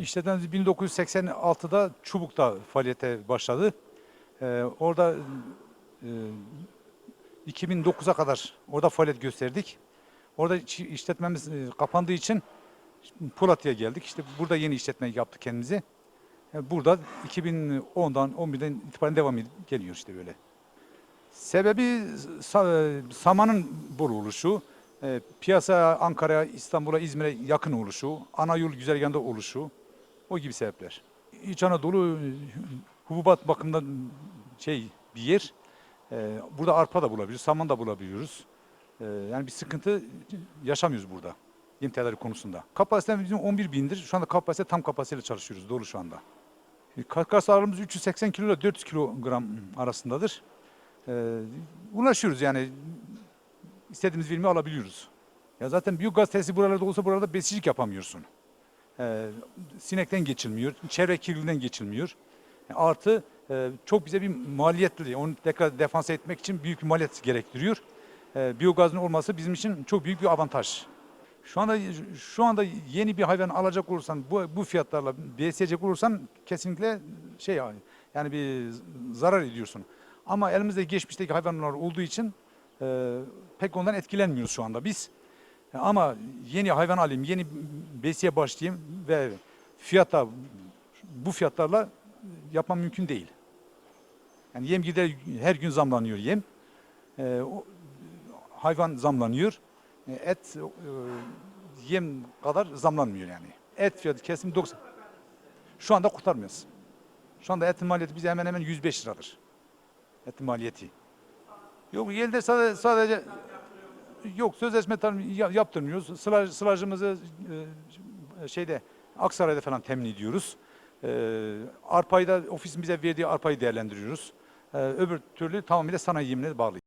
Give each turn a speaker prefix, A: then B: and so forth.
A: İşletmemiz 1986'da Çubuk'ta faaliyete başladı. Ee, orada e, 2009'a kadar orada faaliyet gösterdik. Orada işletmemiz e, kapandığı için Polatlı'ya geldik. İşte burada yeni işletme yaptık kendimizi. Burada 2010'dan 11'den itibaren devam geliyor işte böyle. Sebebi sa- samanın bol e, piyasa Ankara, İstanbul'a, İzmir'e yakın oluşu, ana yol güzergahında oluşu, o gibi sebepler. İç Anadolu e, hububat bakımından şey bir yer. E, burada arpa da bulabiliyoruz, saman da bulabiliyoruz. Yani bir sıkıntı yaşamıyoruz burada yem tedarik konusunda. Kapasitemiz bizim 11 bindir. Şu anda kapasite tam kapasiteyle çalışıyoruz. Dolu şu anda. E, Karkas ağırlığımız 380 kilo ile 400 kilogram arasındadır. E, ulaşıyoruz yani istediğimiz verimi alabiliyoruz. Ya zaten biyogaz tesisi buralarda olsa buralarda besicilik yapamıyorsun. E, sinekten geçilmiyor, çevre kirliliğinden geçilmiyor. E, artı e, çok bize bir maliyetli, onu tekrar defans etmek için büyük bir maliyet gerektiriyor. E, biyogazın olması bizim için çok büyük bir avantaj. Şu anda şu anda yeni bir hayvan alacak olursan bu bu fiyatlarla besleyecek olursan kesinlikle şey yani bir zarar ediyorsun. Ama elimizde geçmişteki hayvanlar olduğu için e, pek ondan etkilenmiyoruz şu anda biz. Ama yeni hayvan alayım, yeni besiye başlayayım ve fiyata bu fiyatlarla yapmam mümkün değil. Yani yem gider her gün zamlanıyor yem. E, o, hayvan zamlanıyor. E, Et e, yem kadar zamlanmıyor yani. Et fiyatı kesim 90. Şu anda kurtarmıyoruz. Şu anda etin maliyeti bize hemen hemen 105 liradır. Etin maliyeti. Yok elde sadece, sadece yok sözleşme yaptırmıyoruz. Sılaj, sılajımızı e, şeyde Aksaray'da falan temin ediyoruz. E, arpayı da ofisin bize verdiği arpayı değerlendiriyoruz. E, öbür türlü tamamıyla sanayi yemine bağlı.